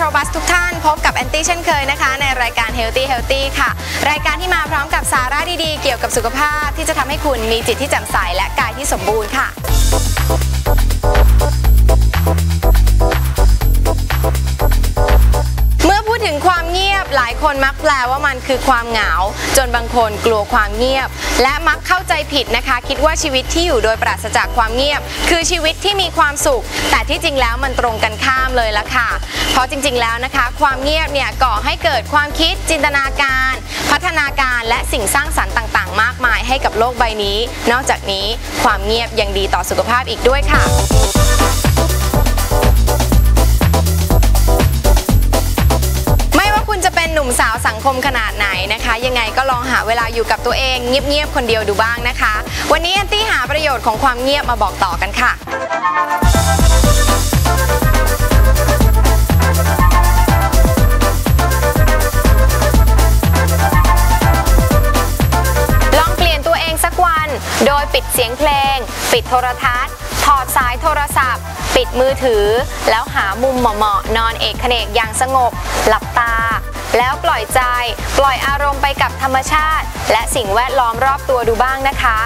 ทรบัสทุกท่าน พบกับแอนตี้เช่นเคยนะคะ ในรายการ Healthy Healthy ค่ะ รายการที่มาพร้อมกับสาระดีๆ เกี่ยวกับสุขภาพที่จะทำให้คุณมีจิตที่แจ่มใสและกายที่สมบูรณ์ค่ะ มักแปลว่ามันคือความเหงา จนบางคนกลัวความเงียบ และมักเข้าใจผิดนะคะ คิดว่าชีวิตที่อยู่โดยปราศจากความเงียบ คือชีวิตที่มีความสุข แต่ที่จริงแล้วมันตรงกันข้ามเลยละค่ะ เพราะจริงๆแล้วนะคะ ความเงียบเนี่ยก่อให้เกิดความคิดจินตนาการ พัฒนาการและสิ่งสร้างสรรค์ต่างๆ มากมายให้กับโลกใบนี้ นอกจากนี้ความเงียบยังดีต่อสุขภาพอีกด้วยค่ะ คมขนาดไหนนะคะ ยังไงก็ลองหาเวลาอยู่กับตัวเองเงียบๆคนเดียวดูบ้างนะคะ วันนี้แอนตี้หาประโยชน์ของความเงียบมาบอกต่อกันค่ะลองเปลี่ยนตัวเองสักวันโดยปิดเสียงเพลง ปิดโทรทัศน์ ถอดสายโทรศัพท์ ปิดมือถือ แล้วหามุมเหมาะๆนอนเอกเขนกอย่างสงบ หลับตา แล้วปล่อยใจ ปล่อยอารมณ์ไปกับธรรมชาติ และสิ่งแวดล้อมรอบตัวดูบ้างนะคะ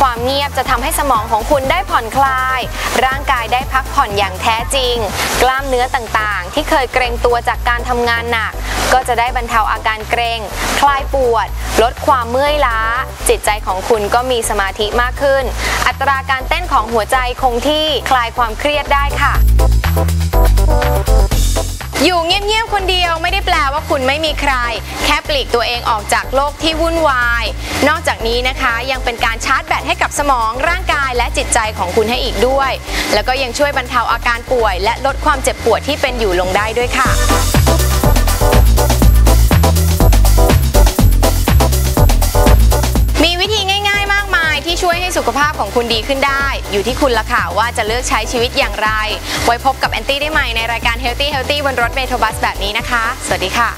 ความเงียบจะทำให้สมองของคุณได้ผ่อนคลาย ร่างกายได้พักผ่อนอย่างแท้จริง กล้ามเนื้อต่างๆ ที่เคยเกรงตัวจากการทำงานหนัก ก็จะได้บรรเทาอาการเกรงคลายปวด ลดความเมื่อยล้า จิตใจของคุณก็มีสมาธิมากขึ้น อัตราการเต้นของหัวใจคงที่คลายความเครียดได้ค่ะ อยู่เงียบๆคนเดียวไม่ได้แปลว่าคุณไม่มีใคร แค่ปลีกตัวเองออกจากโลกที่วุ่นวาย นอกจากนี้นะคะยังเป็นการชาร์จแบตให้กับสมองร่างกายและจิตใจของคุณให้อีกด้วย แล้วก็ยังช่วยบรรเทาอาการป่วย และลดความเจ็บปวดที่เป็นอยู่ลงได้ด้วยค่ะ สุขภาพของคุณดีขึ้นได้ อยู่ที่คุณละค่ะว่าจะเลือกใช้ชีวิตอย่างไร ไว้พบกับแอนตี้ได้ใหม่ในรายการ Healthy Healthy บนรถเมโทรบัสแบบนี้นะคะ สวัสดีค่ะ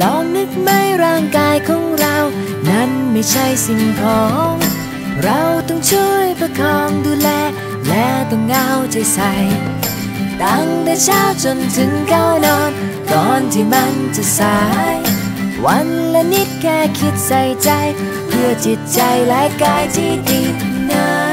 ลองนึกไหมร่างกายของเรา นั้นไม่ใช่สิ่งของ เราต้องช่วยประคองดูแล และต้องเอาใจใส่ตั้งแต่เช้าจนถึงก้าวนอน ก่อนที่มันจะสาย วันละนิดแค่คิดใส่ใจ เพื่อจิตใจและกายที่ดีงานา